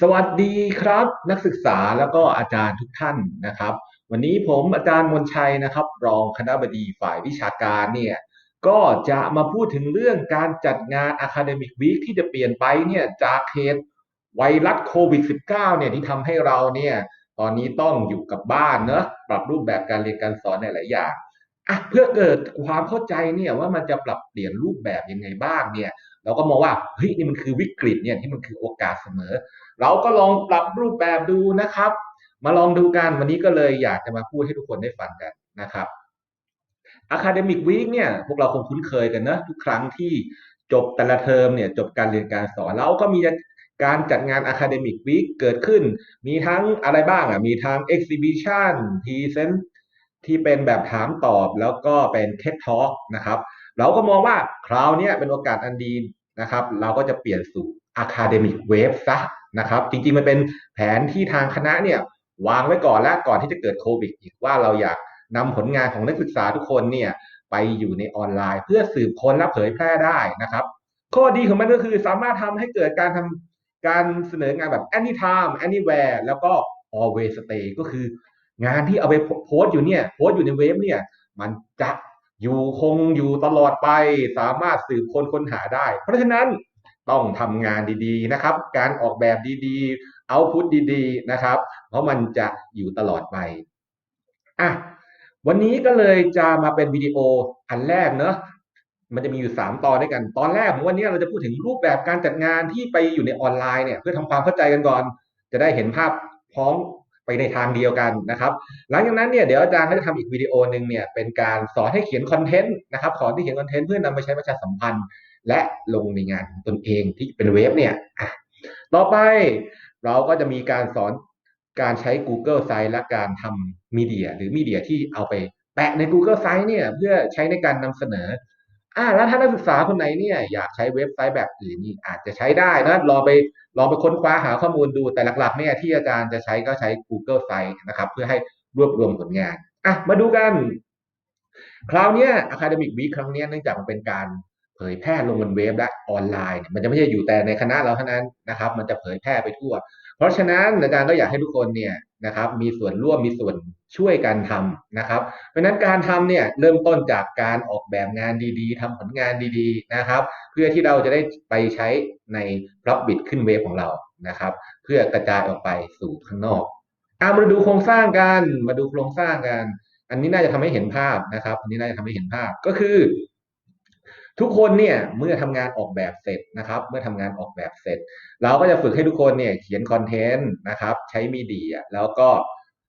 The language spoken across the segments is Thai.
สวัสดีครับ นักศึกษาแล้วก็อาจารย์ทุกท่านนะครับ วันนี้ผมอาจารย์มนชัยนะครับ รองคณะบดีฝ่ายวิชาการเนี่ยก็จะมาพูดถึงเรื่องการจัดงาน Academic Week ที่จะเปลี่ยนไปเนี่ยจากเหตุไวรัสโควิด -19 เนี่ยที่ทำให้เราเนี่ยตอนนี้ต้องอยู่กับบ้านเนอะปรับรูปแบบการเรียนการสอนในหลายอย่างอะเพื่อเกิดความเข้าใจเนี่ยว่ามันจะปรับเปลี่ยนรูปแบบยังไงบ้างเนี่ย เราก็มองว่าเฮ้ยนี่มันคือวิกฤตเนี่ยที่มันคือโอกาสเสมอ เราก็ลองปรับรูปแบบดูนะครับ มาลองดูกันวันนี้ก็เลยอยากจะมาพูดให้ทุกคนได้ฟังกันนะครับ Academic Week เนี่ยพวกเราคงคุ้นเคยกันนะทุกครั้งที่จบแต่ละเทอมเนี่ยจบการเรียนการสอนแล้วก็มีการจัดงาน Academic Week เกิดขึ้น มีทั้งอะไรบ้างอะมีทั้ง Exhibition Present ที่เป็นแบบถามตอบแล้วก็เป็น TED Talk นะครับ เราก็มองว่าคราวนี้เป็นโอกาสอันดีนะครับ เราก็จะเปลี่ยนสู่ Academic Wave ซะนะครับ จริงๆ มันเป็นแผนที่ทางคณะเนี่ยวางไว้ก่อนแล้วก่อนที่จะเกิดโควิดอีกว่าเราอยากนำผลงานของนักศึกษาทุกคนเนี่ยไปอยู่ในออนไลน์ เพื่อสืบค้นและเผยแพร่ได้นะครับข้อดีของมันก็คือสามารถทำให้เกิดการทำการเสนองานแบบ anytime anywhere แล้วก็ always stay ก็คืองานที่เอาไปโพสต์อยู่เนี่ยโพสต์อยู่ในเว็บเนี่ยมันจะ อยู่คงอยู่ตลอดไปสามารถสืบค้นค้นหาได้ เพราะฉะนั้นต้องทำงานดีๆนะครับ การออกแบบดีๆ เอาพุทดีๆนะครับ เพราะมันจะอยู่ตลอดไปอะวันนี้ก็เลยจะมาเป็นวิดีโออันแรกเนอะมันจะมีอยู่ 3 ตอนด้วยกัน ตอนแรกของวันนี้เราจะพูดถึงรูปแบบการจัดงานที่ไปอยู่ในออนไลน์เนี่ยเพื่อทำความเข้าใจกันก่อน จะได้เห็นภาพพร้อม ไปในทางเดียวกันนะครับหลังจากนั้นเนี่ยเดี๋ยวอาจารย์ก็จะทำอีกวิดีโอหนึ่งเนี่ยเป็นการสอนให้เขียนคอนเทนต์นะครับสอนที่เขียนคอนเทนต์เพื่อนำไปใช้ประชาสัมพันธ์ และลงในงานตนเองที่เป็นเว็บเนี่ยต่อไปเราก็จะมีการสอนการใช้ Google Sites และการทำมีเดียหรือมีเดียที่เอาไปแปะใน Google Sites เนี่ยเพื่อใช้ในการนำเสนอ อ่าแล้วถ้านักศึกษาคนไหนเนี่ยอยากใช้เว็บไซต์แบบอื่นนี่อาจจะใช้ได้นะลองไปลองไปค้นคว้าหาข้อมูลดูแต่หลักๆเนี่ยที่อาจารย์จะใช้ก็ใช้ Google Site นะครับ เพื่อให้รวบรวมผลงานอะมาดูกัน คราวนี้ Academic Week ครั้งนี้เนื่องจากมันเป็นการเผยแพร่ลงบนเว็บและออนไลน์ มันจะไม่ใช่อยู่แต่ในคณะเราเท่านั้นนะครับ มันจะเผยแพร่ไปทั่ว เพราะฉะนั้นอาจารย์ก็อยากให้ทุกคนเนี่ยนะครับ มีส่วนร่วมมีส่วนช่วยกันทำนะครับ เพราะนั้นการทำเนี่ยเริ่มต้นจากการออกแบบงานดีๆทำผลงานดีๆนะครับ เพื่อที่เราจะได้ไปใช้ในรับบิดขึ้นเว็บของเรานะครับ เพื่อกระจายออกไปสู่ข้างนอกอามาดูโครงสร้างกันมาดูโครงสร้างกัน อันนี้น่าจะทำให้เห็นภาพนะครับ อันนี้น่าจะทำให้เห็นภาพก็คือ ทุกคนเนี่ยเมื่อทำงานออกแบบเสร็จนะครับ เมื่อทำงานออกแบบเสร็จ เราก็จะฝึกให้ทุกคนเนี่ยเขียนคอนเทนต์นะครับ ใช้มีเดียแล้วก็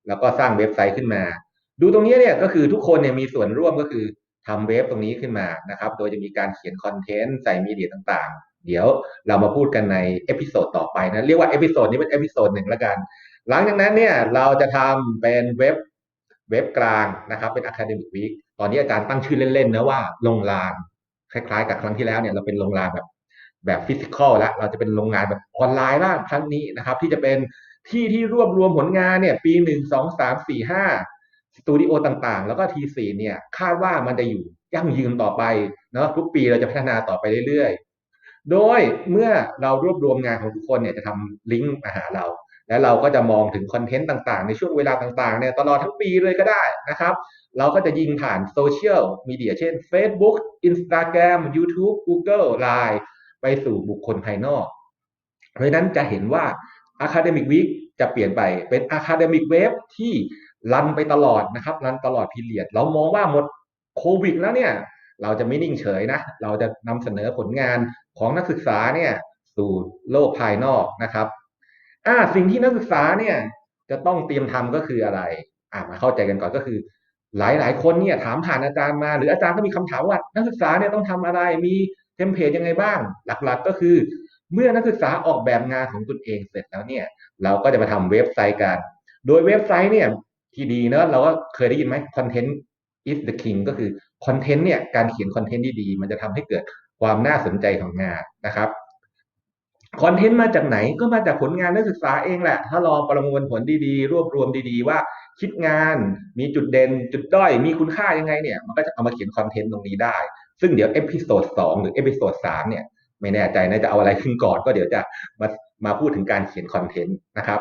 แล้วก็สร้างเว็บไซต์ขึ้นมา ดูตรงนี้เนี่ยก็คือทุกคนเนี่ยมีส่วนร่วมก็คือทำเว็บตรงนี้ขึ้นมานะครับ โดยจะมีการเขียนคอนเทนต์ใส่มีเดียต่างๆ เดี๋ยวเรามาพูดกันในเอพิโซดต่อไปนะเรียกว่าเอพิโซดนี้เป็นเอพิโซดหนึ่งแล้วกัน หลังจากนั้นเนี่ยเราจะทำเป็นเว็บเว็บกลางนะครับเป็น Academic Week ตอนนี้อาจารย์ตั้งชื่อเล่นๆนะว่าโรงลาน คล้ายๆ กับครั้งที่แล้วเนี่ยเราเป็นโรงลานแบบแบบฟิสิกอลแล้วเราจะเป็นโรงงานแบบออนไลน์บ้างครั้งนี้นะครับ ที่จะเป็นที่ที่รวบรวมผลงานเนี่ย ปีหนึ่งสองสามสี่ห้าสตูดิโอต่างๆ แล้วก็ทีสี่เนี่ยคาดว่ามันจะอยู่ยั่งยืนต่อไปเนาะทุกปีเราจะพัฒนาต่อไปเรื่อยๆ โดยเมื่อเรารวบรวมงานของทุกคนเนี่ยจะทำลิงก์มาหาเรา แล้วเราก็จะมองถึงคอนเทนต์ต่างๆ ในช่วงเวลาต่างๆเนี่ยตลอดทั้งปีเลยก็ได้นะครับ เราก็จะยิงผ่านโซเชียลมีเดียเช่น Facebook Instagram YouTube Google Line ไปสู่บุคคลภายนอก เพราะฉะนั้นจะเห็นว่า Academic Week จะเปลี่ยนไปเป็น Academic Wave ที่รันไปตลอดนะครับรันตลอดพีเรียด เรามองว่าหมดโควิดแล้วเนี่ยเราจะไม่นิ่งเฉยนะ เราจะนำเสนอผลงานของนักศึกษาเนี่ยสู่โลกภายนอกนะครับ อ่าสิ่งที่นักศึกษาเนี่ย จะต้องเตรียมทำก็คืออะไร อ่ามาเข้าใจกันก่อนก็คือ หลายหลายคนเนี่ยถามผ่านอาจารย์มา หรืออาจารย์ก็มีคำถามว่า นักศึกษาเนี่ยต้องทำอะไรมีเทมเพลตยังไงบ้าง หลักๆก็คือ เมื่อนักศึกษาออกแบบงานของตนเองเสร็จแล้วเนี่ย เราก็จะมาทำเว็บไซต์กัน โดยเว็บไซต์เนี่ยที่ดีเนอะเราก็เคยได้ยินไหม content is the king ก็คือคอนเทนต์เนี่ยการเขียนคอนเทนต์ที่ดีมันจะทำให้เกิดความน่าสนใจของงานนะครับ คอนเทนต์มาจากไหนก็มาจากผลงานนักศึกษาเองแหละ ถ้าลองประมวลผลดีๆ รวบรวมดีๆ ว่าคิดงานมีจุดเด่น จุดด้อย มีคุณค่ายังไงเนี่ย มันก็จะเอามาเขียนคอนเทนต์ตรงนี้ได้ ซึ่งเดี๋ยวเอพิโซดสองหรือเอพิโซดสามเนี่ย ไม่แน่ใจนะจะเอาอะไรขึ้นก่อน ก็เดี๋ยวจะมามาพูดถึงการเขียนคอนเทนต์นะครับ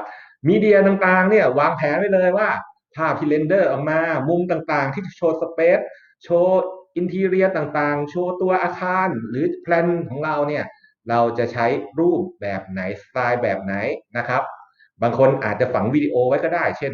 มีเดียต่างๆเนี่ยวางแผนไว้เลยว่าภาพที่เรนเดอร์ออกมา มุมต่างๆ ที่โชว์สเปซโชว์อินทีเรียต่างๆ โชว์ตัวอาคารหรือแพลนของเราเนี่ย เราจะใช้รูปแบบไหนสไตล์แบบไหนนะครับ บางคนอาจจะฝังวิดีโอไว้ก็ได้ เช่น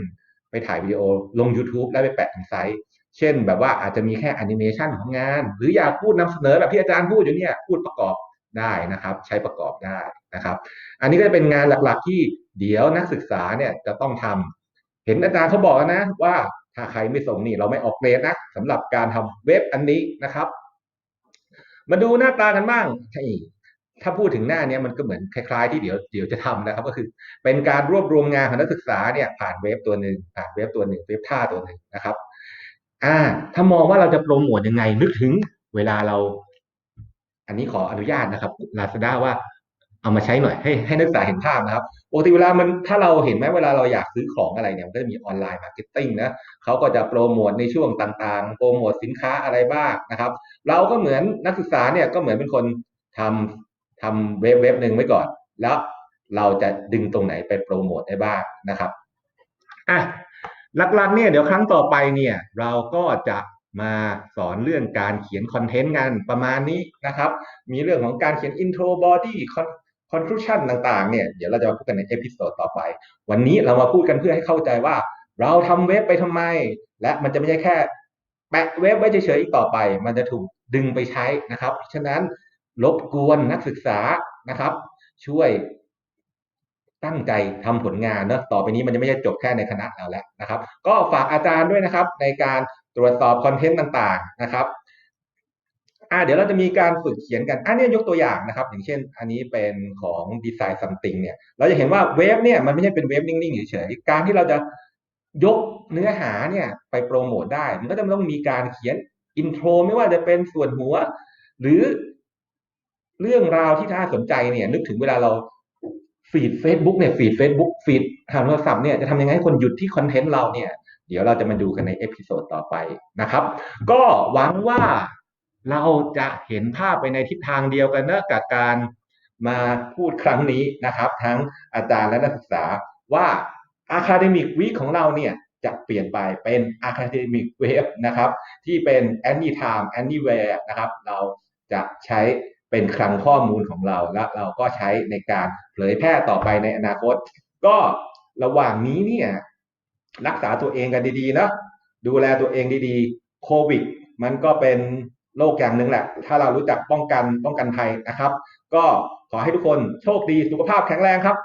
ไปถ่ายวิดีโอลง YouTube แล้วไปแปะในไซต์เช่น แบบว่าอาจจะมีแค่แอนิเมชันของงาน หรืออยากพูดนำเสนอแบบที่อาจารย์พูดอยู่เนี่ยพูดประกอบได้นะครับ ใช้ประกอบได้นะครับ อันนี้ก็จะเป็นงานหลักๆ ที่เดี๋ยวนักศึกษาเนี่ยจะต้องทำเห็นอาจารย์เขาบอกนะว่าถ้าใครไม่ส่งนี่เราไม่ออกเกรดนะสำหรับการทำเว็บอันนี้นะครับ มาดูหน้าตากันบ้าง ถ้าพูดถึงหน้านี้มันก็เหมือนคล้าย ๆ ที่เดี๋ยวเดี๋ยวจะทำนะครับ ก็คือ เป็นการรวบรวมงานของนักศึกษาเนี่ยผ่านเว็บตัวหนึ่งผ่านเว็บตัวหนึ่งเว็บท่าตัวหนึ่งนะครับ อ่า ถ้ามองว่าเราจะโปรโมทยังไงนึกถึงเวลาเรา อันนี้ขออนุญาตนะครับลาซาด้าว่าเอามาใช้หน่อยให้ให้นักศึกษาเห็นภาพนะครับปกติเวลามันถ้าเราเห็นไหมเวลาเราอยากซื้อของอะไรเนี่ยมันก็จะมีออนไลน์มาร์เก็ตติ้งนะเขาก็จะโปรโมทในช่วงต่างๆ โปรโมทสินค้าอะไรบ้างนะครับ เราก็เหมือนนักศึกษาเนี่ยก็เหมือนเป็นคนทำ ทำเว็บเว็บหนึ่งไว้ก่อน แล้วเราจะดึงตรงไหนไปโปรโมทได้บ้างนะครับอะหลักๆเนี่ยเดี๋ยวครั้งต่อไปเนี่ยเราก็จะมาสอนเรื่องการเขียนคอนเทนต์งานประมาณนี้นะครับ มีเรื่องของการเขียน intro body conclusion ต่างๆเนี่ยเดี๋ยวเราจะมาพูดกันในเอพิโซดต่อไป วันนี้เรามาพูดกันเพื่อให้เข้าใจว่า เราทำเว็บไปทำไม และมันจะไม่ใช่แค่ แปะเว็บไว้เฉยๆอีกต่อไป มันจะถูกดึงไปใช้นะครับ ฉะนั้น รบกวนนักศึกษานะครับ ช่วยตั้งใจทำผลงานเนะต่อไปนี้มันจะไม่ใช่จบแค่ในคณะเราแล้วนะครับ ก็ฝากอาจารย์ด้วยนะครับ ในการตรวจสอบคอนเทนต์ต่างๆนะครับอ่าเดี๋ยวเราจะมีการฝึกเขียนกันอันนี้ยกตัวอย่างนะครับ อย่างเช่น อันนี้เป็นของดีไซน์ซัมติงเนี่ย เราจะเห็นว่าเว็บเนี่ยมันไม่ใช่เป็นเว็บนิ่งๆเฉยๆการที่เราจะยกเนื้อหาเนี่ยไปโปรโมทได้ มันก็จะต้องมีการเขียนอินโทรไม่ว่าจะเป็นส่วนหัว หรือ เรื่องราวที่น่าสนใจเนี่ย นึกถึงเวลาเราฟีด Facebook เนี่ยฟีด Facebook ฟีดทางโทรศัพท์เนี่ยจะทำยังไงให้คนหยุดที่คอนเทนต์เราเนี่ย เดี๋ยวเราจะมาดูกันในเอพิโซดต่อไปนะครับ ก็หวังว่าเราจะเห็นภาพไปในทิศทางเดียวกันนะกับการมาพูดครั้งนี้นะครับ ทั้งอาจารย์และนักศึกษาว่า Academic Week ของเราเนี่ยจะเปลี่ยนไปเป็น Academic Wave นะครับ ที่เป็น anytime anywhere นะครับ เราจะใช้ เป็นคลังข้อมูลของเราและเราก็ใช้ในการเผยแพร่ต่อไปในอนาคต ก็ระหว่างนี้เนี่ยรักษาตัวเองกันดีๆนะดูแลตัวเองดีๆโควิด มันก็เป็นโรคอย่างหนึ่งแหละ ถ้าเรารู้จักป้องกันป้องกันภัยนะครับ ก็ขอให้ทุกคนโชคดีสุขภาพแข็งแรงครับ